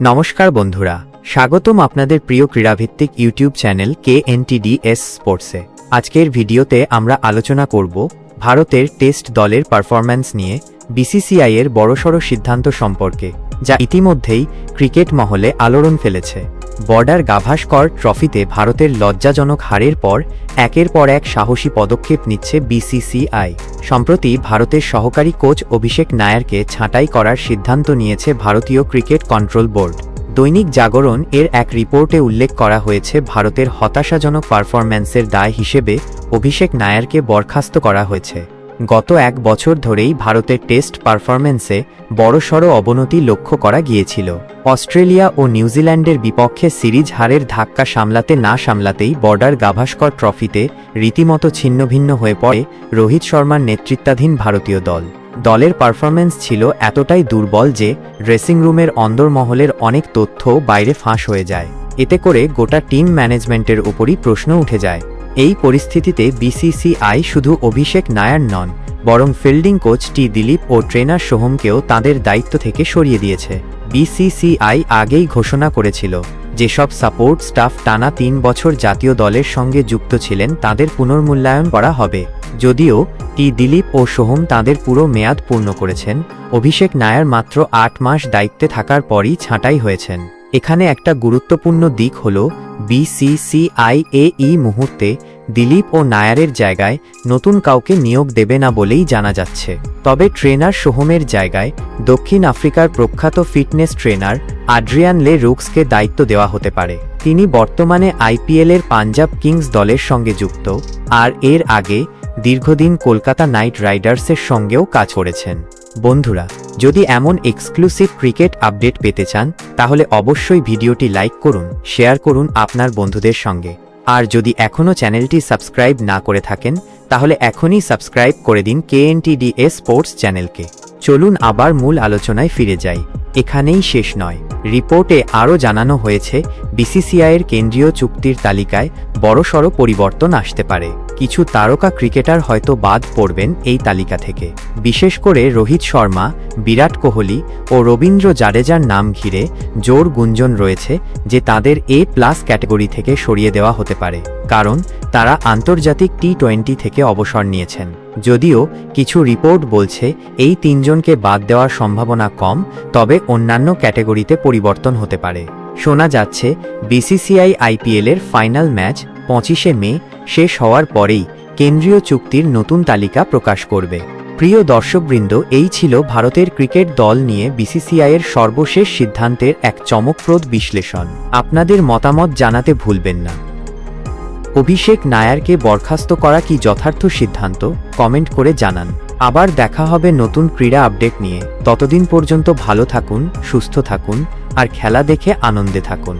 নমস্কার বন্ধুরা, স্বাগতম আপনাদের প্রিয় ক্রীড়াভিত্তিক ইউটিউব চ্যানেল কে এস স্পোর্টসে। আজকের ভিডিওতে আমরা আলোচনা করব ভারতের টেস্ট দলের পারফরম্যান্স নিয়ে বিসিসিআইয়ের বড়সড় সিদ্ধান্ত সম্পর্কে, যা ইতিমধ্যেই ক্রিকেট মহলে আলোড়ন ফেলেছে। বর্ডার গাভাস্কর ট্রফিতে ভারতের লজ্জাজনক হারের পর একের পর এক সাহসী পদক্ষেপ নিচ্ছে বিসিসিআই। সম্প্রতি ভারতের সহকারী কোচ অভিষেক নায়ারকে ছাঁটাই করার সিদ্ধান্ত নিয়েছে ভারতীয় ক্রিকেট কন্ট্রোল বোর্ড। দৈনিক জাগরণ এর এক রিপোর্টে উল্লেখ করা হয়েছে, ভারতের হতাশাজনক পারফরম্যান্সের দায় হিসেবে অভিষেক নায়ারকে বরখাস্ত করা হয়েছে। গত এক বছর ধরেই ভারতের টেস্ট পারফরম্যান্সে বড়সড় অবনতি লক্ষ্য করা গিয়েছিল। অস্ট্রেলিয়া ও নিউজিল্যান্ডের বিপক্ষে সিরিজ হারের ধাক্কা সামলাতে না সামলাতেই বর্ডার গাভাস্কর ট্রফিতে রীতিমতো ছিন্নভিন্ন হয়ে পড়ে রোহিত শর্মার নেতৃত্বাধীন ভারতীয় দল। দলের পারফরম্যান্স ছিল এতটাই দুর্বল যে ড্রেসিং রুমের অন্দরমহলের অনেক তথ্য বাইরে ফাঁস হয়ে যায়। এতে করে গোটা টিম ম্যানেজমেন্টের উপরই প্রশ্ন উঠে যায়। এই পরিস্থিতিতে বিসিসিআই শুধু অভিষেক নায়ার নন, বরং ফিল্ডিং কোচ টি দিলীপ ও ট্রেনার সোহমকেও তাদের দায়িত্ব থেকে সরিয়ে দিয়েছে। বিসিসিআই আগেই ঘোষণা করেছিল যেসব সাপোর্ট স্টাফ টানা তিন বছর জাতীয় দলের সঙ্গে যুক্ত ছিলেন, তাদের পুনর্মূল্যায়ন করা হবে। যদিও টি দিলীপ ও সোহম তাদের পুরো মেয়াদ পূর্ণ করেছেন, অভিষেক নায়ার মাত্র আট মাস দায়িত্বে থাকার পরই ছাঁটাই হয়েছেন। এখানে একটা গুরুত্বপূর্ণ দিক হল বিসিসিআইএই মুহূর্তে দিলীপ ও নায়ারের জায়গায় নতুন কাউকে নিয়োগ দেবে না বলেই জানা যাচ্ছে। তবে ট্রেনার সোহমের জায়গায় দক্ষিণ আফ্রিকার প্রখ্যাত ফিটনেস ট্রেনার আড্রিয়ান লে রুক্সকে দায়িত্ব দেওয়া হতে পারে। তিনি বর্তমানে আইপিএলের পাঞ্জাব কিংস দলের সঙ্গে যুক্ত আর এর আগে দীর্ঘদিন কলকাতা নাইট রাইডার্সের সঙ্গেও কাজ করেছেন। বন্ধুরা, যদি এমন এক্সক্লুসিভ ক্রিকেট আপডেট পেতে চান, তাহলে অবশ্যই ভিডিওটি লাইক করুন, শেয়ার করুন আপনার বন্ধুদের সঙ্গে। আর যদি এখনও চ্যানেলটি সাবস্ক্রাইব না করে থাকেন, তাহলে এখনই সাবস্ক্রাইব করে দিন কেএনটিডিএ স্পোর্টস চ্যানেলকে। চলুন আবার মূল আলোচনায় ফিরে যাই। এখানেই শেষ নয়। রিপোর্টে আরও জানানো হয়েছে, বিসিসিআইয়ের কেন্দ্রীয় চুক্তির তালিকায় বড়সড় পরিবর্তন আসতে পারে। কিছু তারকা ক্রিকেটার হয়তো বাদ পড়বেন এই তালিকা থেকে। বিশেষ করে রোহিত শর্মা, বিরাট কোহলি ও রবীন্দ্র জাডেজার নাম ঘিরে জোর গুঞ্জন রয়েছে যে তাদের এ প্লাস ক্যাটাগরি থেকে সরিয়ে দেওয়া হতে পারে, কারণ তারা আন্তর্জাতিক টি টোয়েন্টি থেকে অবসর নিয়েছেন। যদিও কিছু রিপোর্ট বলছে, এই তিনজনকে বাদ দেওয়ার সম্ভাবনা কম, তবে অন্যান্য ক্যাটাগরিতে পরিবর্তন হতে পারে। শোনা যাচ্ছে, বিসিসিআই আইপিএলের ফাইনাল ম্যাচ পঁচিশে মে শেষ হওয়ার পরেই কেন্দ্রীয় চুক্তির নতুন তালিকা প্রকাশ করবে। প্রিয় দর্শকবৃন্দ, এই ছিল ভারতের ক্রিকেট দল নিয়ে বিসিসিআইয়ের সর্বশেষ সিদ্ধান্তের এক চমকপ্রদ বিশ্লেষণ। আপনাদের মতামত জানাতে ভুলবেন না। অভিষেক নায়ারকে বরখাস্ত করা কি যথার্থ সিদ্ধান্ত? কমেন্ট করে জানান। আবার দেখা হবে নতুন ক্রীড়া আপডেট নিয়ে। ততদিন পর্যন্ত ভালো থাকুন, সুস্থ থাকুন। আর খেলা দেখে আনন্দে থাকুন।